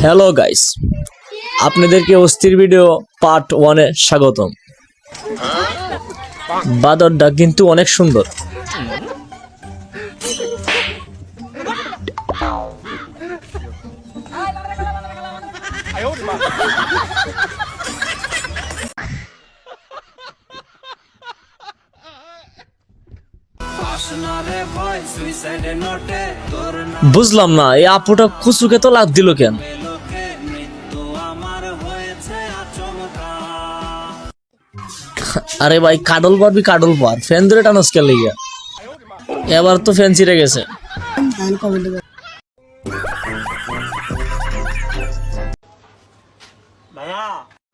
Hello guys আপনাদেরকে অস্থির video part ওয়ানে স্বাগতম। বাদরটা কিন্তু অনেক সুন্দর। বুঝলাম না, এই আপুটা কুসুকে তো লাভ দিল কেন? আরে ভাই কাডল পারবি কাডল পার। ফ্যান ধরে টানস কে লেগে। এবার তো ফ্যান ছিঁড়ে গেছে।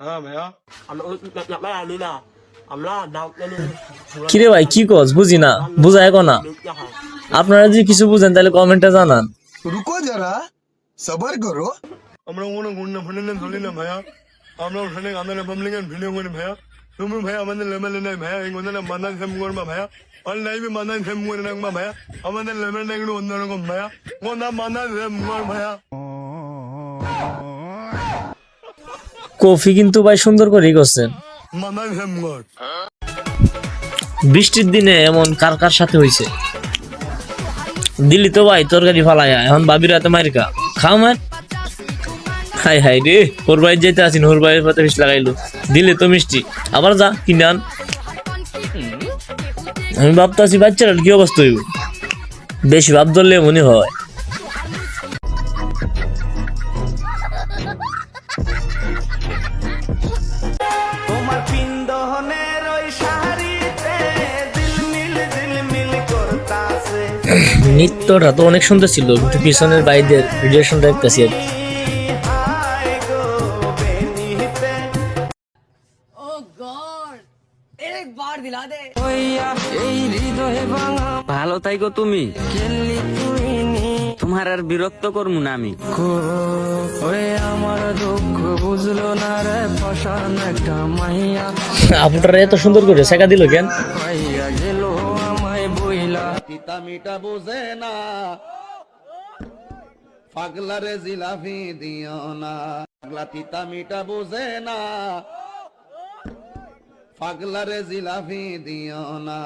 হ্যাঁ, কিরে ভাই কি কস? বুঝি না। বুঝা বুঝায় না। আপনারা যদি কিছু বুঝেন তাহলে কমেন্টে জানান। রুকো যারা সবার করো। আমরা মনে গুন্না ফুন্না চলি না ভাইয়া। আমরা ওখানে আমাদের পাবলিকের ভিডিও করি ভাইয়া। তুমি ভাইয়া আমাদের লেভেলে নাই ভাইয়া। এই কথা মানা সেম করবা ভাইয়া। আর লাইভে মানা সেম করে রাখবা ভাইয়া। আমাদের লেভেলটা একটু অন্যরকম ভাইয়া। কোন মানা সেম কর ভাইয়া। কফি কিন্তু ভাই সুন্দর করেই করছেন মানা সেম কর। বৃষ্টির দিনে এমন কার কার সাথে হয়েছে দিল্লি তো ভাই তরকারি ফালাই এখন বাবির হাতে মারিকা খাও মার হাই হাই রে ওর ভাই যেতে আসিন ওর ভাইয়ের পাতে বিষ লাগাইলো। দিলে তো মিষ্টি। আবার যা কিনে আন আমি ভাবতেছি বাচ্চারা কি অবস্থা হইব? বেশি ভাব ধরলে মনে হয়। নৃত্যটা তো অনেক সুন্দর ছিল কিন্তু পিছনের বাইদের রিলেশন দেখতেছি আর ভালো থাইকো তুমি। তোমার আর বিরক্ত করব না আমি। আপুটারা এত সুন্দর করে শেখা দিল কেন? তিতা মিটা বোঝে না। পাগলারে জিলাপি দিও না। পাগলা তিতা মিটা বোঝে না। পাগলারে জিলাপি দিও না।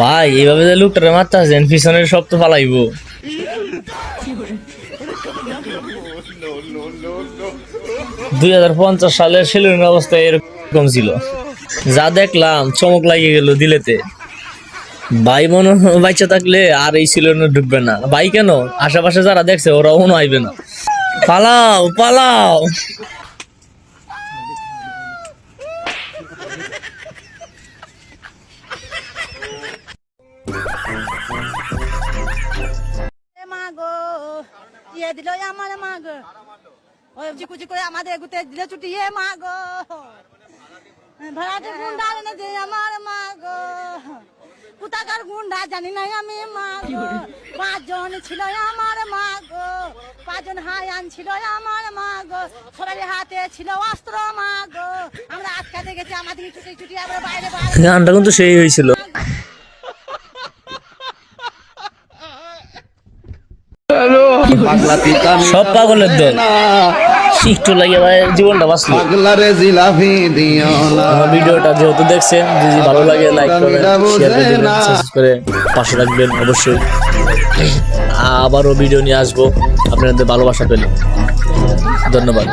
ভাই এইভাবে যে লোকটারে মারতেছেন পিছনের সব তো পালাইবো দুই হাজার পঞ্চাশ সালের সেলুনের অবস্থা এরকম ছিল। যা দেখলাম চমক লাগিয়ে গেল দিলেতে। ভাই মনে বাচ্চা থাকলে আর এই সেলুনে ঢুকবে না। ভাই কেন? আশেপাশে যারা দেখছে, ওরা মনে আইবে না। পালাও পালাও। দিল আমার মা ওই চিকুচি করে আমাদের এগুতে দিলে ছুটি এ আমার মা গো। কোথাকার গুন্ডা জানি না আমি মা গো। পাঁচজন ছিল আমার মা গো। পাঁচজন হায়ান ছিল আমার মা গো। সবাই হাতে ছিল অস্ত্র মা গো। আমরা আটকাতে গেছি আমাদের ছুটি ছুটি আমরা বাইরে বাইরে। গানটা কিন্তু সেই হয়েছিল। সব পাগলের দল। একটু লাগে ভাই জীবনটা বাঁচলো। ভিডিওটা যেহেতু দেখছেন যদি ভালো লাগে লাইক করবেন শেয়ার করে দেবেন সাবস্ক্রাইব করে পাশে রাখবেন অবশ্যই। আবারও ভিডিও নিয়ে আসব। আপনাদের ভালোবাসা পেলে। ধন্যবাদ।